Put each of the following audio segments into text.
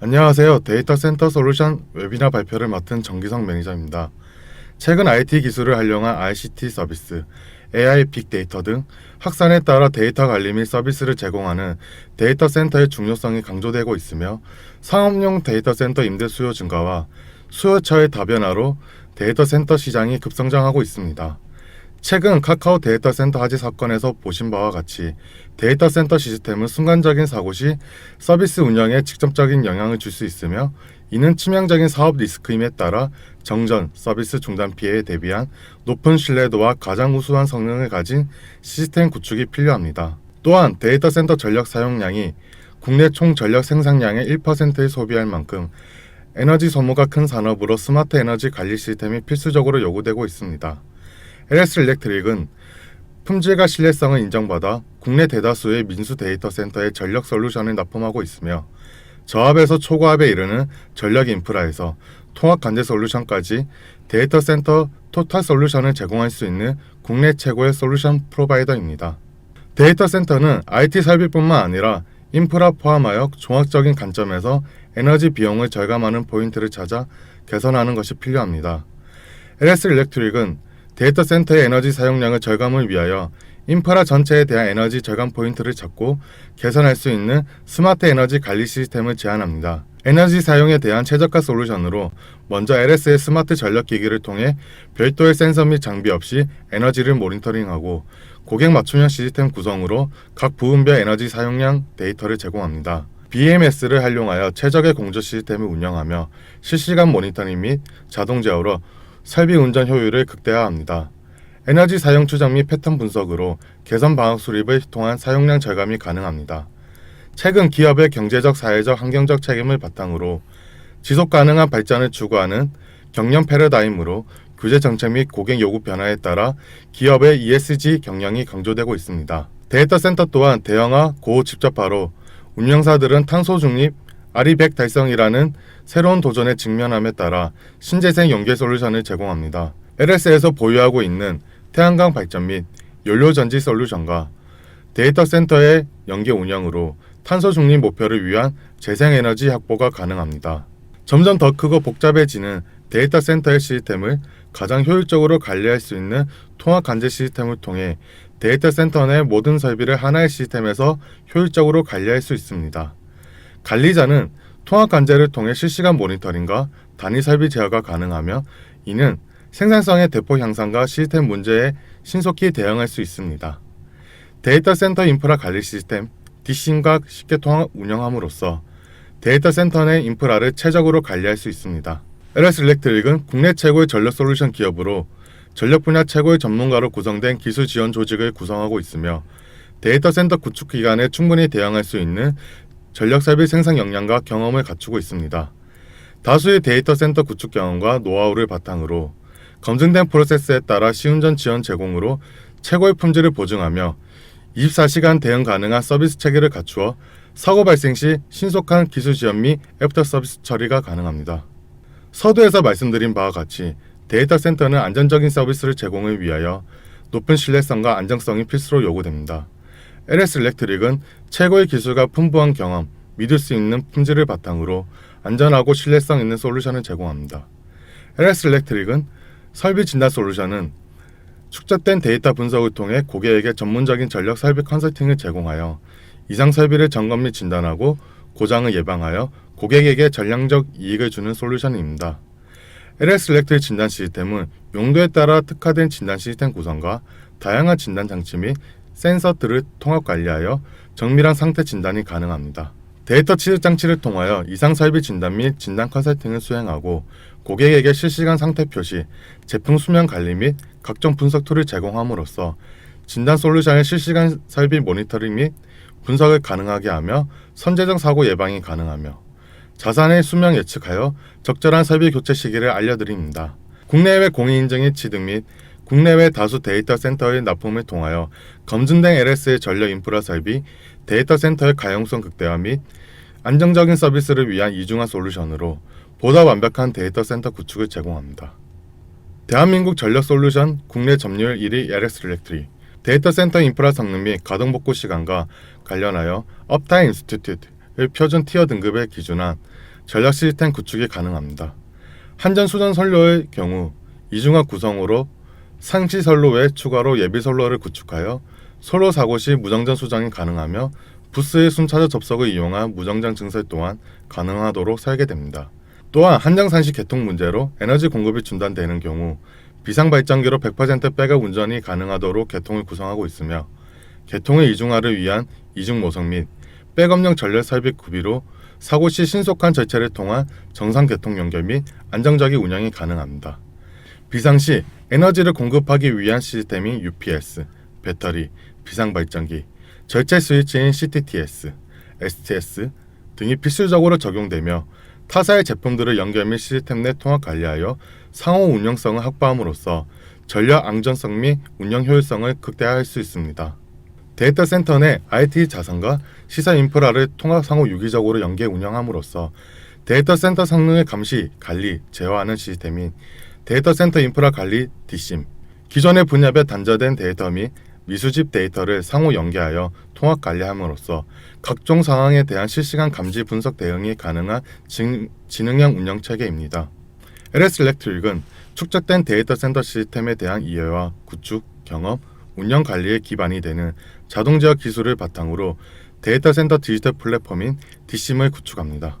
안녕하세요. 데이터 센터 솔루션 웨비나 발표를 맡은 정기성 매니저입니다. 최근 IT 기술을 활용한 ICT 서비스, AI 빅데이터 등 확산에 따라 데이터 관리 및 서비스를 제공하는 데이터 센터의 중요성이 강조되고 있으며 상업용 데이터 센터 임대 수요 증가와 수요처의 다변화로 데이터 센터 시장이 급성장하고 있습니다. 최근 카카오 데이터 센터 화재 사건에서 보신 바와 같이 데이터 센터 시스템은 순간적인 사고 시 서비스 운영에 직접적인 영향을 줄 수 있으며 이는 치명적인 사업 리스크임에 따라 정전, 서비스 중단 피해에 대비한 높은 신뢰도와 가장 우수한 성능을 가진 시스템 구축이 필요합니다. 또한 데이터 센터 전력 사용량이 국내 총 전력 생산량의 1%를 소비할 만큼 에너지 소모가 큰 산업으로 스마트 에너지 관리 시스템이 필수적으로 요구되고 있습니다. LS 일렉트릭은 품질과 신뢰성을 인정받아 국내 대다수의 민수 데이터 센터에 전력 솔루션을 납품하고 있으며 저압에서 초고압에 이르는 전력 인프라에서 통합 관제 솔루션까지 데이터 센터 토탈 솔루션을 제공할 수 있는 국내 최고의 솔루션 프로바이더입니다. 데이터 센터는 IT 설비뿐만 아니라 인프라 포함하여 종합적인 관점에서 에너지 비용을 절감하는 포인트를 찾아 개선하는 것이 필요합니다. LS 일렉트릭은 데이터 센터의 에너지 사용량을 절감을 위하여 인프라 전체에 대한 에너지 절감 포인트를 찾고 개선할 수 있는 스마트 에너지 관리 시스템을 제안합니다. 에너지 사용에 대한 최저가 솔루션으로 먼저 LS의 스마트 전력 기기를 통해 별도의 센서 및 장비 없이 에너지를 모니터링하고 고객 맞춤형 시스템 구성으로 각 부분별 에너지 사용량 데이터를 제공합니다. BMS를 활용하여 최적의 공조 시스템을 운영하며 실시간 모니터링 및 자동 제어로 설비 운전 효율을 극대화합니다. 에너지 사용 추적 및 패턴 분석으로 개선 방역 수립을 통한 사용량 절감이 가능합니다. 최근 기업의 경제적, 사회적, 환경적 책임을 바탕으로 지속 가능한 발전을 추구하는 경영 패러다임으로 규제 정책 및 고객 요구 변화에 따라 기업의 ESG 경영이 강조되고 있습니다. 데이터 센터 또한 대형화, 고집적화로 운영사들은 탄소 중립, 아리백 달성이라는 새로운 도전에 직면함에 따라 신재생 연계 솔루션을 제공합니다. LS에서 보유하고 있는 태양광 발전 및 연료 전지 솔루션과 데이터 센터의 연계 운영으로 탄소 중립 목표를 위한 재생에너지 확보가 가능합니다. 점점 더 크고 복잡해지는 데이터 센터의 시스템을 가장 효율적으로 관리할 수 있는 통합 관제 시스템을 통해 데이터 센터 내 모든 설비를 하나의 시스템에서 효율적으로 관리할 수 있습니다. 관리자는 통합 관제를 통해 실시간 모니터링과 단위 설비 제어가 가능하며 이는 생산성의 대폭 향상과 시스템 문제에 신속히 대응할 수 있습니다. 데이터 센터 인프라 관리 시스템 디신과 쉽게 통합 운영함으로써 데이터 센터 내 인프라를 최적으로 관리할 수 있습니다. LS 일렉트릭은 국내 최고의 전력 솔루션 기업으로 전력 분야 최고의 전문가로 구성된 기술 지원 조직을 구성하고 있으며 데이터 센터 구축 기간에 충분히 대응할 수 있는 전력 설비 생산 역량과 경험을 갖추고 있습니다. 다수의 데이터 센터 구축 경험과 노하우를 바탕으로 검증된 프로세스에 따라 시운전 지원 제공으로 최고의 품질을 보증하며 24시간 대응 가능한 서비스 체계를 갖추어 사고 발생 시 신속한 기술 지원 및 애프터 서비스 처리가 가능합니다. 서두에서 말씀드린 바와 같이 데이터 센터는 안전적인 서비스를 제공을 위하여 높은 신뢰성과 안정성이 필수로 요구됩니다. LS 일렉트릭은 최고의 기술과 풍부한 경험, 믿을 수 있는 품질을 바탕으로 안전하고 신뢰성 있는 솔루션을 제공합니다. LS 일렉트릭은 설비 진단 솔루션은 축적된 데이터 분석을 통해 고객에게 전문적인 전력 설비 컨설팅을 제공하여 이상 설비를 점검 및 진단하고 고장을 예방하여 고객에게 전량적 이익을 주는 솔루션입니다. LS 일렉트릭 진단 시스템은 용도에 따라 특화된 진단 시스템 구성과 다양한 진단 장치 및 센서들을 통합 관리하여 정밀한 상태 진단이 가능합니다. 데이터 취득 장치를 통하여 이상 설비 진단 및 진단 컨설팅을 수행하고 고객에게 실시간 상태 표시, 제품 수명 관리 및 각종 분석 툴을 제공함으로써 진단 솔루션의 실시간 설비 모니터링 및 분석을 가능하게 하며 선제적 사고 예방이 가능하며 자산의 수명 예측하여 적절한 설비 교체 시기를 알려드립니다. 국내외 공인인증의 취득 및 국내외 다수 데이터 센터의 납품을 통하여 검증된 LS의 전력 인프라 설비, 데이터 센터의 가용성 극대화 및 안정적인 서비스를 위한 이중화 솔루션으로 보다 완벽한 데이터 센터 구축을 제공합니다. 대한민국 전력 솔루션 국내 점유율 1위 LS 일렉트릭 데이터 센터 인프라 성능 및 가동 복구 시간과 관련하여 업타임 인스티튜트 표준 티어 등급에 기준한 전략 시스템 구축이 가능합니다. 한전 수전 선로의 경우 이중합 구성으로 상시 선로에 추가로 예비 선로를 구축하여 선로 사고 시 무정전 수정이 가능하며 부스의 순차적 접속을 이용한 무정장 증설 또한 가능하도록 설계됩니다. 또한 한정산시 개통 문제로 에너지 공급이 중단되는 경우 비상발전기로 100% 백업 운전이 가능하도록 개통을 구성하고 있으며 개통의 이중화를 위한 이중 모성 및 백업용 전력 설비 구비로 사고 시 신속한 절차를 통한 정상 개통 연결 및 안정적인 운영이 가능합니다. 비상시 에너지를 공급하기 위한 시스템인 UPS, 배터리, 비상발전기, 절제 스위치인 CTTS, STS 등이 필수적으로 적용되며 타사의 제품들을 연결 및 시스템 내 통합 관리하여 상호 운영성을 확보함으로써 전력 안전성 및 운영 효율성을 극대화할 수 있습니다. 데이터 센터 내 IT 자산과 시설 인프라를 통합 상호 유기적으로 연계 운영함으로써 데이터 센터 성능의 감시, 관리, 제어하는 시스템인 데이터 센터 인프라 관리 DSIM, 기존의 분야별 단절된 데이터 및 미수집 데이터를 상호 연계하여 통합 관리함으로써 각종 상황에 대한 실시간 감지 분석 대응이 가능한 진, 지능형 운영 체계입니다. LS 일렉트릭은 축적된 데이터 센터 시스템에 대한 이해와 구축, 경험, 운영 관리에 기반이 되는 자동 제어 기술을 바탕으로 데이터 센터 디지털 플랫폼인 DSIM을 구축합니다.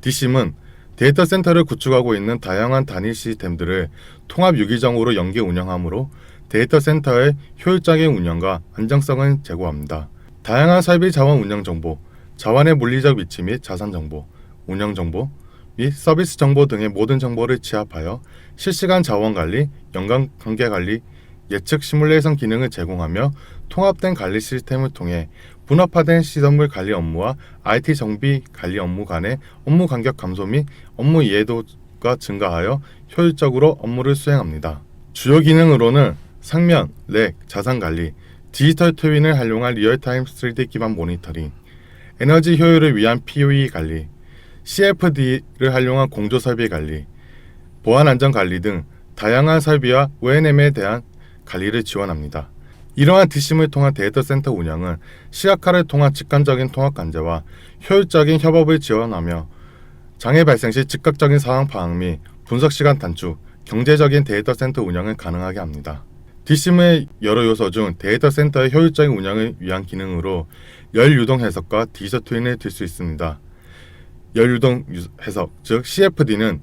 DSIM은 데이터 센터를 구축하고 있는 다양한 단위 시스템들을 통합 유기적으로 연계 운영하므로 데이터 센터의 효율적인 운영과 안정성을 제고합니다. 다양한 설비 자원 운영 정보, 자원의 물리적 위치 및 자산 정보, 운영 정보 및 서비스 정보 등의 모든 정보를 취합하여 실시간 자원 관리, 연관 관계 관리, 예측 시뮬레이션 기능을 제공하며 통합된 관리 시스템을 통해 분업화된 시설물 관리 업무와 IT 정비 관리 업무 간의 업무 간격 감소 및 업무 이해도가 증가하여 효율적으로 업무를 수행합니다. 주요 기능으로는 상면, 렉, 자산 관리, 디지털 트윈을 활용한 리얼타임 3D 기반 모니터링, 에너지 효율을 위한 POE 관리, CFD를 활용한 공조 설비 관리, 보안 안전 관리 등 다양한 설비와 O&M에 대한 관리를 지원합니다. 이러한 DSIM을 통한 데이터 센터 운영은 시각화를 통한 직관적인 통합 관제와 효율적인 협업을 지원하며 장애 발생 시 즉각적인 상황 파악 및 분석 시간 단축, 경제적인 데이터 센터 운영을 가능하게 합니다. DSIM의 여러 요소 중 데이터 센터의 효율적인 운영을 위한 기능으로 열 유동 해석과 디지털 트윈을 들 수 있습니다. 열 유동 유- 해석, 즉 CFD는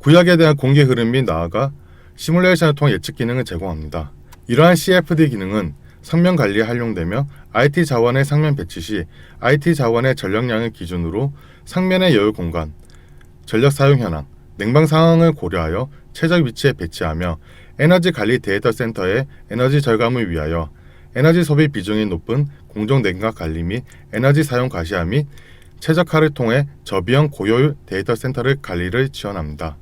구역에 대한 공기 흐름 및 나아가 시뮬레이션을 통한 예측 기능을 제공합니다. 이러한 CFD 기능은 상면 관리에 활용되며 IT 자원의 상면 배치 시 IT 자원의 전력량을 기준으로 상면의 여유 공간, 전력 사용 현황, 냉방 상황을 고려하여 최적 위치에 배치하며 에너지 관리 데이터 센터의 에너지 절감을 위하여 에너지 소비 비중이 높은 공정 냉각 관리 및 에너지 사용 과시화 및 최적화를 통해 저비용 고효율 데이터 센터를 관리를 지원합니다.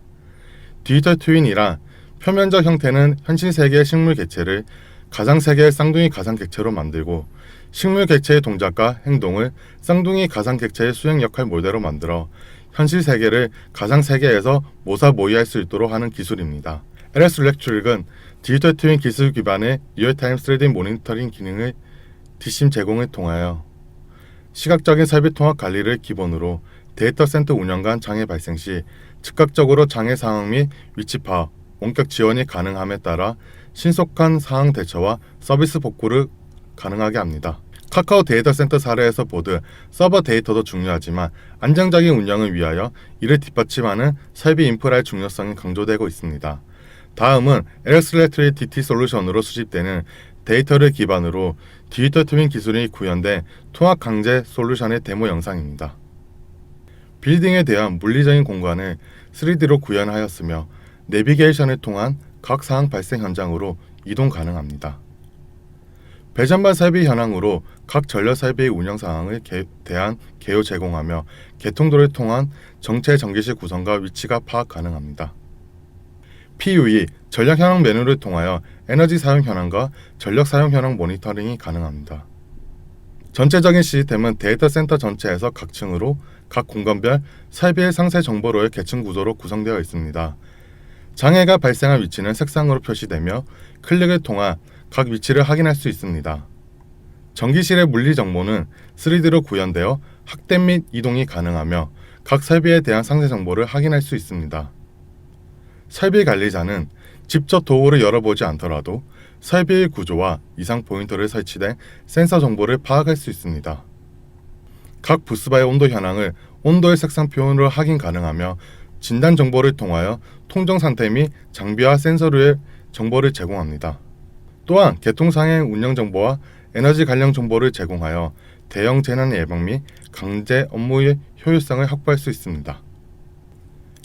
디지털 트윈이란 표면적 형태는 현실 세계의 식물 객체를 가상 세계의 쌍둥이 가상 객체로 만들고 식물 객체의 동작과 행동을 쌍둥이 가상 객체의 수행 역할 모델로 만들어 현실 세계를 가상 세계에서 모사 모의할 수 있도록 하는 기술입니다. LS 일렉트릭은 디지털 트윈 기술 기반의 리얼타임 3D 모니터링 기능을 DSIM 제공을 통하여 시각적인 설비 통합 관리를 기본으로 데이터 센터 운영 간 장애 발생 시 즉각적으로 장애 상황 및 위치 파악, 원격 지원이 가능함에 따라 신속한 상황 대처와 서비스 복구를 가능하게 합니다. 카카오 데이터 센터 사례에서 보듯 서버 데이터도 중요하지만 안정적인 운영을 위하여 이를 뒷받침하는 설비 인프라의 중요성이 강조되고 있습니다. 다음은 엘스레트리 DT 솔루션으로 수집되는 데이터를 기반으로 디지털 트윈 기술이 구현된 통합 강제 솔루션의 데모 영상입니다. 빌딩에 대한 물리적인 공간을 3D로 구현하였으며 내비게이션을 통한 각 상황 발생 현장으로 이동 가능합니다. 배전반 설비 현황으로 각 전력 설비의 운영 상황을 개- 대한 개요 제공하며 개통도를 통한 정체 전기실 구성과 위치가 파악 가능합니다. PUE 전력 현황 메뉴를 통하여 에너지 사용 현황과 전력 사용 현황 모니터링이 가능합니다. 전체적인 시스템은 데이터 센터 전체에서 각 층으로 각 공간별 설비의 상세 정보로의 계층 구조로 구성되어 있습니다. 장애가 발생한 위치는 색상으로 표시되며 클릭을 통한 각 위치를 확인할 수 있습니다. 전기실의 물리 정보는 3D로 구현되어 확대 및 이동이 가능하며 각 설비에 대한 상세 정보를 확인할 수 있습니다. 설비 관리자는 직접 도구를 열어보지 않더라도 설비의 구조와 이상 포인터를 설치된 센서 정보를 파악할 수 있습니다. 각 부스바의 온도 현황을 온도의 색상 표현으로 확인 가능하며 진단 정보를 통하여 통정 상태 및 장비와 센서류의 정보를 제공합니다. 또한 개통상행 운영 정보와 에너지 관련 정보를 제공하여 대형 재난 예방 및 강제 업무의 효율성을 확보할 수 있습니다.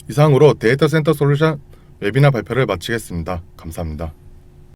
이상으로 데이터 센터 솔루션 웨비나 발표를 마치겠습니다. 감사합니다.